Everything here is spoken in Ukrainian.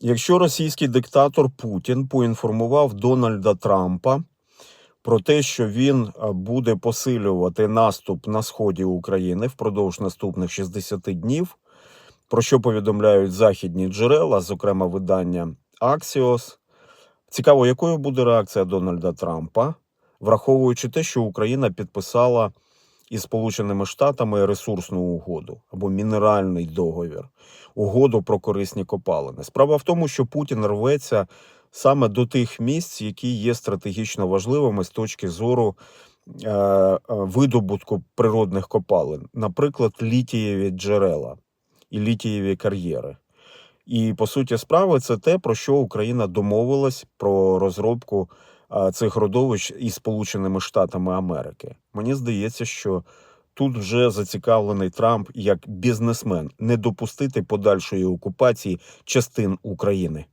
Якщо російський диктатор Путін поінформував Дональда Трампа про те, що він е, буде посилювати наступ на сході України впродовж наступних 60 днів, про що повідомляють західні джерела, зокрема видання Axios. Цікаво, якою буде реакція Дональда Трампа, враховуючи те, що Україна підписала із Сполученими Штатами ресурсну угоду або мінеральний договір, угоду про корисні копалини. Справа в тому, що Путін рветься саме до тих місць, які є стратегічно важливими з точки зору е, е, видобутку природних копалин, наприклад, літієві джерела і літієві кар'єри. І по суті справи це те, про що Україна домовилась про розробку цих родовищ із Сполученими Штатами Америки. Мені здається, що тут вже зацікавлений Трамп як бізнесмен не допустити подальшої окупації частин України.